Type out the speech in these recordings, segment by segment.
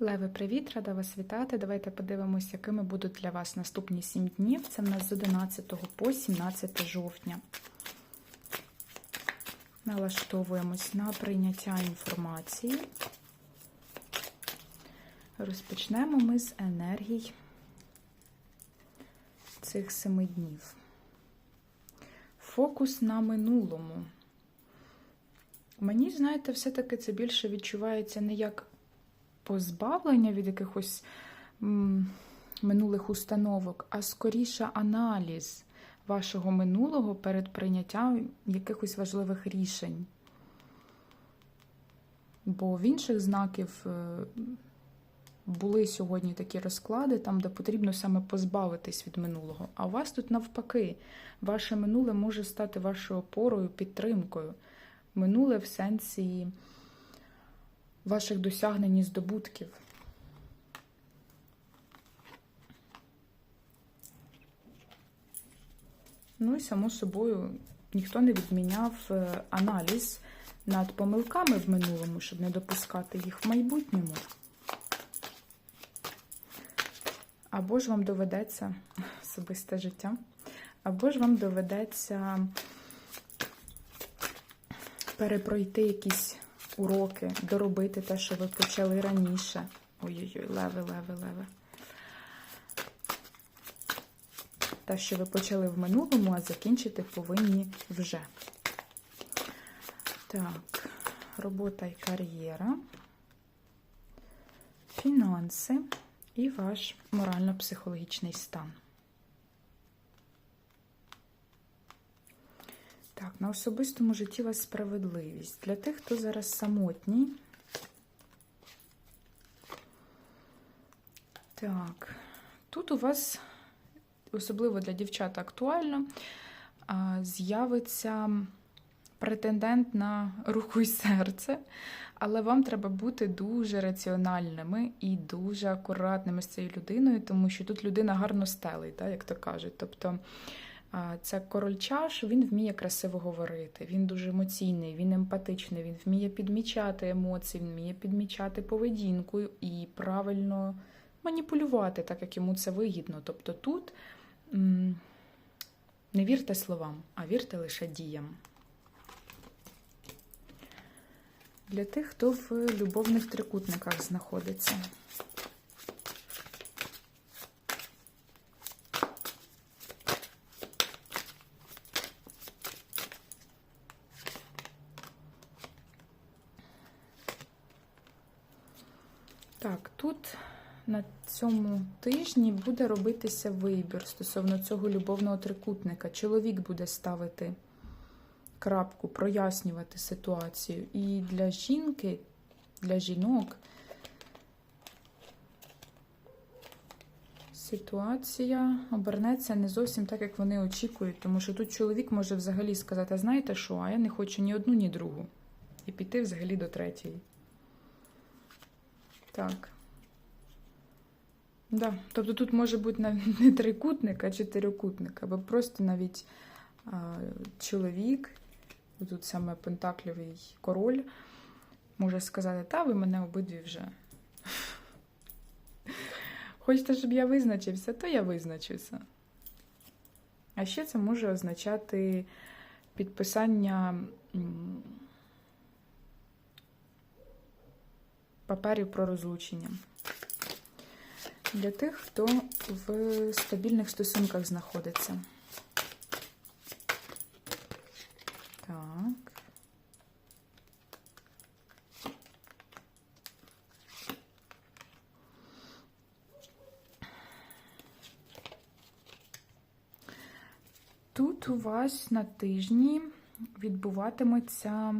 Леви, привіт, рада вас вітати. Давайте подивимося, якими будуть для вас наступні 7 днів. Це в нас з 11 по 17 жовтня. Налаштовуємось на прийняття інформації. Розпочнемо ми з енергій цих 7 днів. Фокус на минулому. Мені, знаєте, все-таки це більше відчувається не як позбавлення від якихось минулих установок, а скоріше аналіз вашого минулого перед прийняттям якихось важливих рішень. Бо в інших знаків е, були сьогодні такі розклади, там, де потрібно саме позбавитись від минулого. А у вас тут навпаки, ваше минуле може стати вашою опорою, підтримкою. Минуле в сенсі ваших досягнень і здобутків. Ну і, само собою, ніхто не відміняв е, аналіз над помилками в минулому, щоб не допускати їх в майбутньому. Або ж вам доведеться особисте життя, або ж вам доведеться перепройти якісь уроки, доробити те, що ви почали раніше. Ой-ой-ой, леви, леви, леви. Те, що ви почали в минулому, а закінчити повинні вже. Так, робота і кар'єра, фінанси і ваш морально-психологічний стан. Так, на особистому житті вас справедливість. Для тих, хто зараз самотній. Так, тут у вас, особливо для дівчат актуально, з'явиться претендент на руку і серце, але вам треба бути дуже раціональними і дуже акуратними з цією людиною, тому що тут людина гарно стелить, так, як то кажуть. Тобто це король чаш, він вміє красиво говорити, він дуже емоційний, він емпатичний, він вміє підмічати емоції, він вміє підмічати поведінку і правильно маніпулювати, так як йому це вигідно. Тобто тут не вірте словам, а вірте лише діям. Для тих, хто в любовних трикутниках знаходиться. Так, тут на цьому тижні буде робитися вибір стосовно цього любовного трикутника. Чоловік буде ставити крапку, прояснювати ситуацію. І для жінки, для жінок ситуація обернеться не зовсім так, як вони очікують, тому що тут чоловік може взагалі сказати: знаєте що, а я не хочу ні одну, ні другу. І піти взагалі до третьої. Так. Да. Тобто тут може бути навіть не трикутник, а чотирикутник, або просто навіть а, чоловік, тут саме Пентакльовий король, може сказати, та ви мене обидві вже. Хочете, щоб я визначився, то я визначуся. А ще це може означати підписання паперів про розлучення. Для тих, хто в стабільних стосунках знаходиться. Так. Тут у вас на тижні відбуватиметься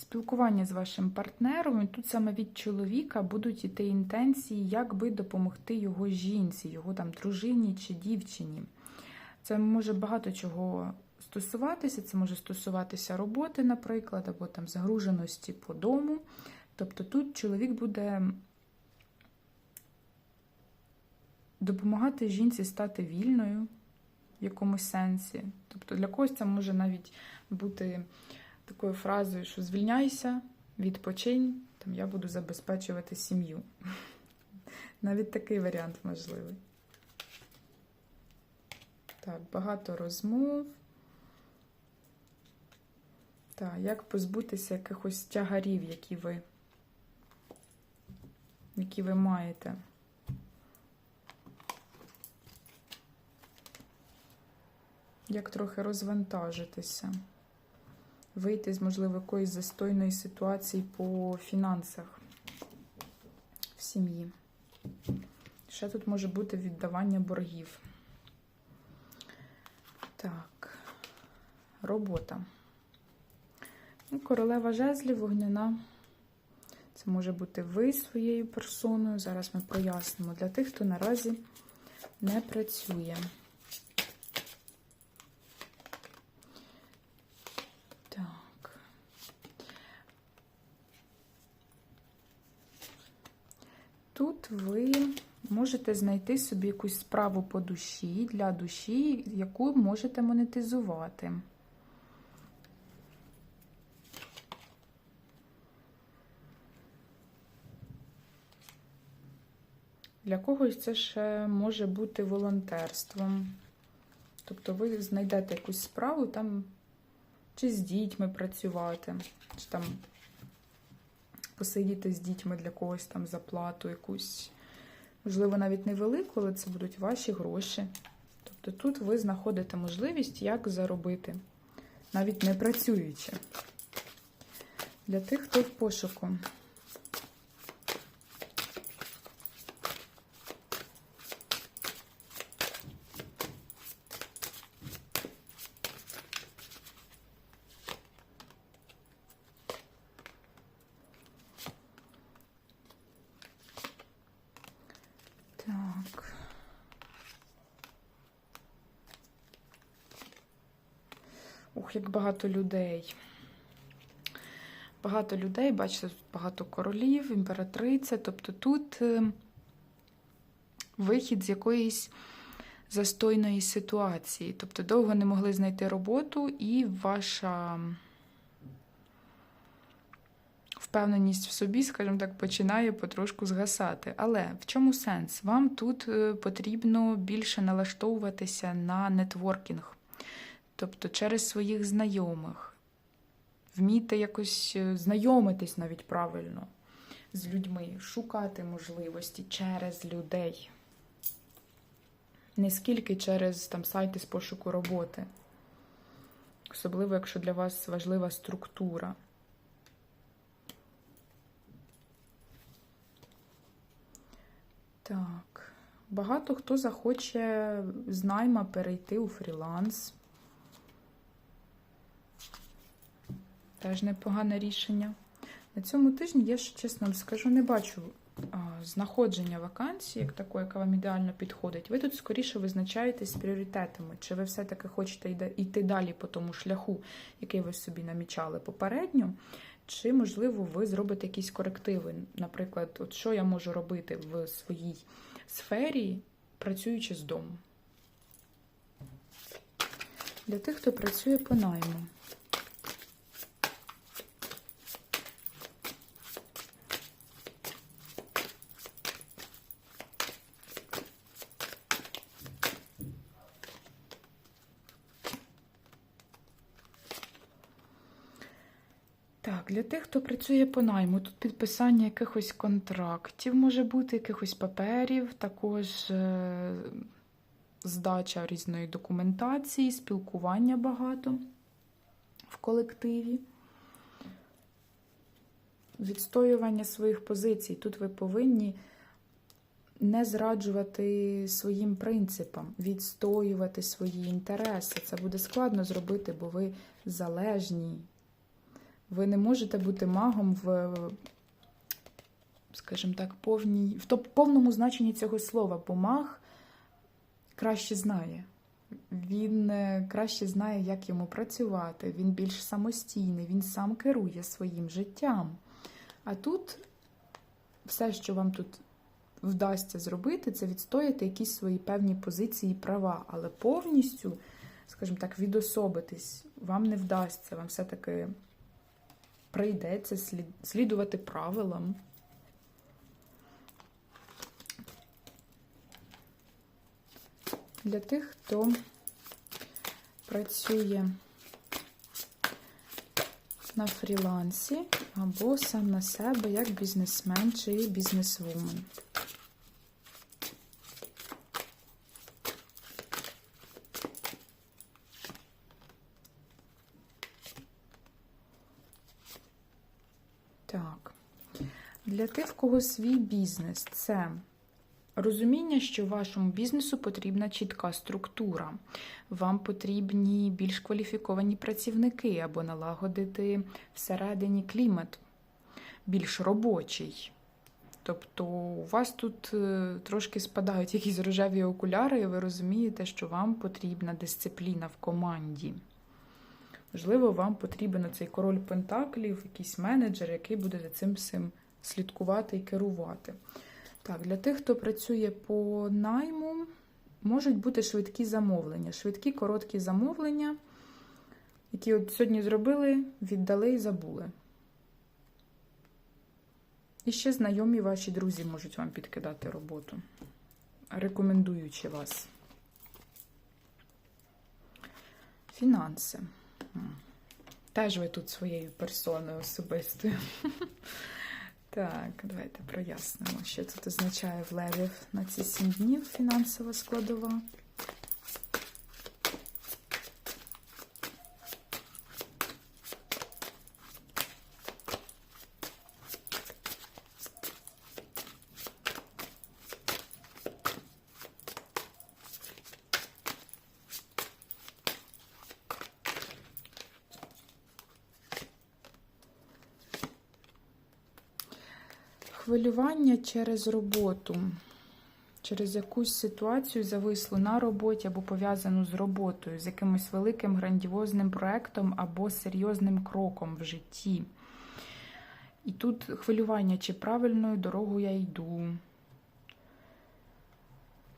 спілкування з вашим партнером, і тут саме від чоловіка будуть іти інтенції, як би допомогти його жінці, його там дружині чи дівчині. Це може багато чого стосуватися, це може стосуватися роботи, наприклад, або там загруженості по дому. Тобто тут чоловік буде допомагати жінці стати вільною в якомусь сенсі. Тобто для когось це може навіть бути такою фразою, що звільняйся, відпочинь, там я буду забезпечувати сім'ю. Навіть такий варіант можливий. Так, багато розмов. Так, як позбутися якихось тягарів, які ви, які ви маєте. Як трохи розвантажитися, вийти з, можливо, якоїсь застойної ситуації по фінансах в сім'ї. Ще тут може бути віддавання боргів. Так, робота. Ну, Королева жезлів, вогняна. Це може бути ви своєю персоною. Зараз ми прояснимо для тих, хто наразі не працює. Так. Тут ви можете знайти собі якусь справу по душі для душі, яку можете монетизувати. Для когось це ще може бути волонтерством. Тобто ви знайдете якусь справу там, чи з дітьми працювати, чи там посидіти з дітьми для когось там за плату якусь. Можливо, навіть невелику, але це будуть ваші гроші. Тобто тут ви знаходите можливість, як заробити, навіть не працюючи. Для тих, хто в пошуку. Так. Ух, як багато людей. Багато людей, бачите, тут багато королів, імператриця. Тобто тут е, вихід з якоїсь застойної ситуації. Тобто довго не могли знайти роботу, і ваша впевненість в собі, скажімо так, починає потрошку згасати. Але в чому сенс? Вам тут е, потрібно більше налаштовуватися на нетворкінг, тобто через своїх знайомих. Вміти якось е, знайомитись навіть правильно з людьми, шукати можливості через людей. Не скільки через там, сайти з пошуку роботи. Особливо, якщо для вас важлива структура. Так. Багато хто захоче з найма перейти у фріланс. Теж непогане рішення. На цьому тижні я ще чесно вам скажу, не бачу знаходження вакансії, як такої, яка вам ідеально підходить. Ви тут скоріше визначаєтесь з пріоритетами. Чи ви все-таки хочете йти далі по тому шляху, який ви собі намічали попередньо, чи, можливо, ви зробите якісь корективи. Наприклад, от що я можу робити в своїй сфері, працюючи з дому. Для тих, хто працює по найму. Так, для тих, хто працює по найму, тут підписання якихось контрактів може бути, якихось паперів, також е, здача різної документації, спілкування багато в колективі. Відстоювання своїх позицій. Тут ви повинні не зраджувати своїм принципам, відстоювати свої інтереси. Це буде складно зробити, бо ви залежні. Ви не можете бути магом в, скажімо так, повній, в повному значенні цього слова, бо маг краще знає. Він е, краще знає, як йому працювати, він більш самостійний, він сам керує своїм життям. А тут все, що вам тут вдасться зробити, це відстояти якісь свої певні позиції і права, але повністю, скажімо так, відособитись вам не вдасться, вам все-таки прийдеться слідувати правилам. Для тих, хто працює на фрілансі або сам на себе як бізнесмен чи бізнесвумен. Для тих, в кого свій бізнес, це розуміння, що вашому бізнесу потрібна чітка структура. Вам потрібні більш кваліфіковані працівники або налагодити всередині клімат більш робочий. Тобто у вас тут е, трошки спадають якісь рожеві окуляри, і ви розумієте, що вам потрібна дисципліна в команді. Можливо, вам потрібен цей король пентаклів, якийсь менеджер, який буде за цим всім слідкувати і керувати. Так, для тих, хто працює по найму, можуть бути швидкі замовлення. Швидкі, короткі замовлення, які от сьогодні зробили, віддали і забули. І ще знайомі ваші друзі можуть вам підкидати роботу, рекомендуючи вас. Фінанси. Теж ви тут своєю персоною особистою. Так, давайте прояснимо, що тут означає в левів на ці сім днів фінансова складова. Хвилювання через роботу, через якусь ситуацію завислу на роботі або пов'язану з роботою, з якимось великим грандіозним проектом або серйозним кроком в житті. І тут хвилювання, чи правильною дорогою я йду,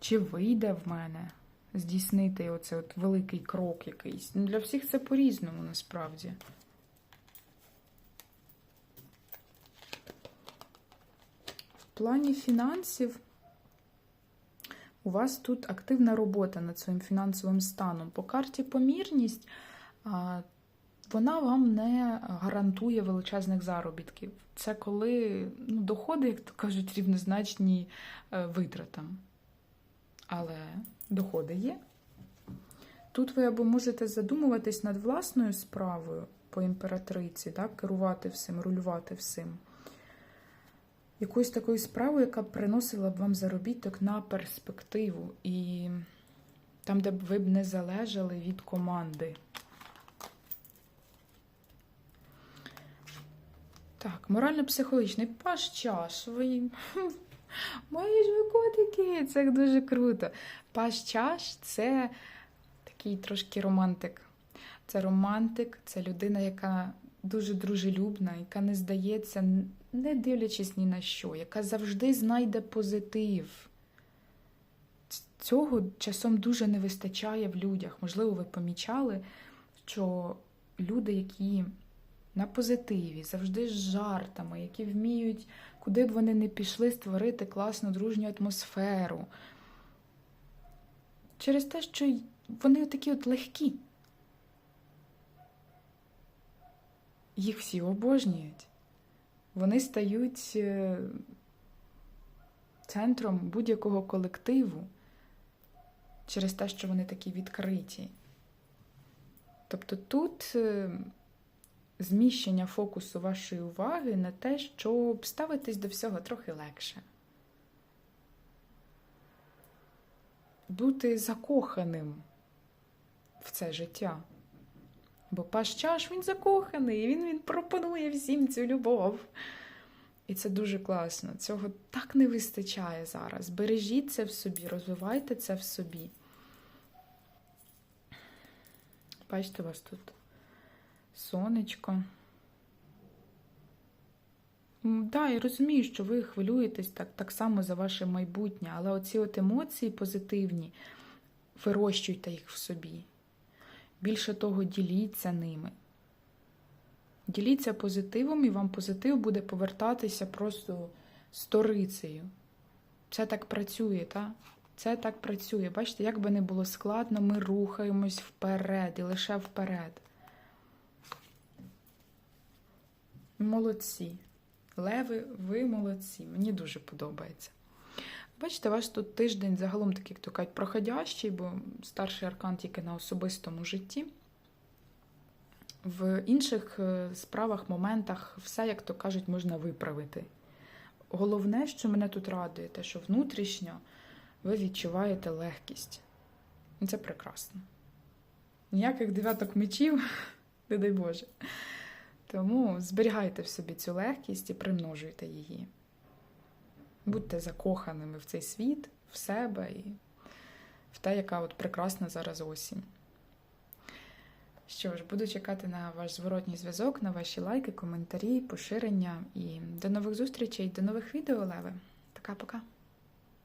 чи вийде в мене здійснити оцей от великий крок якийсь. Ну, Для всіх це по-різному насправді. Плані фінансів у вас тут активна робота над своїм фінансовим станом. По карті помірність вона вам не гарантує величезних заробітків. Це коли ну, доходи, як то кажуть, рівнозначні е, витратам. Але доходи є. Тут ви або можете задумуватись над власною справою по імператриці, так, керувати всім, рулювати всім. Якоюсь такою справою, яка б приносила б вам заробіток на перспективу, і там, де б ви б не залежали від команди. Так, морально-психологічний паш чаш. Ви... Мої ж ви котики, це дуже круто. Паш чаш це такий трошки романтик. Це романтик, це людина, яка дуже дружелюбна, яка не здається, не дивлячись ні на що, яка завжди знайде позитив. Цього часом дуже не вистачає в людях. Можливо, ви помічали, що люди, які на позитиві, завжди з жартами, які вміють, куди б вони не пішли, створити класну дружню атмосферу. Через те, що вони такі от легкі. Їх всі обожнюють. Вони стають е, центром будь-якого колективу через те, що вони такі відкриті. Тобто тут е, зміщення фокусу вашої уваги на те, щоб ставитись до всього трохи легше. Бути закоханим в це життя. Бо паш чаш він закоханий, він, він пропонує всім цю любов. І це дуже класно. Цього так не вистачає зараз. Бережіть це в собі, розвивайте це в собі. Бачите, у вас тут сонечко. Так, я розумію, що ви хвилюєтесь так, так само за ваше майбутнє, але оці от емоції позитивні, вирощуйте їх в собі. Більше того, діліться ними. Діліться позитивом, і вам позитив буде повертатися просто сторицею. Це так працює, так? Це так працює. Бачите, як би не було складно, ми рухаємось вперед і лише вперед. Молодці. Леви, ви молодці. Мені дуже подобається. Бачите, у вас тут тиждень загалом такий, як то кажуть, проходящий, бо старший аркан тільки на особистому житті. В інших е, справах, моментах все, як то кажуть, можна виправити. Головне, що мене тут радує, те, що внутрішньо ви відчуваєте легкість. І це прекрасно. Ніяких дев'яток мечів, не дай Боже. Тому зберігайте в собі цю легкість і примножуйте її. Будьте закоханими в цей світ, в себе і в те, яка от прекрасна зараз осінь. Що ж, буду чекати на ваш зворотній зв'язок, на ваші лайки, коментарі, поширення і до нових зустрічей, до нових відео, Леви. Пока-пока.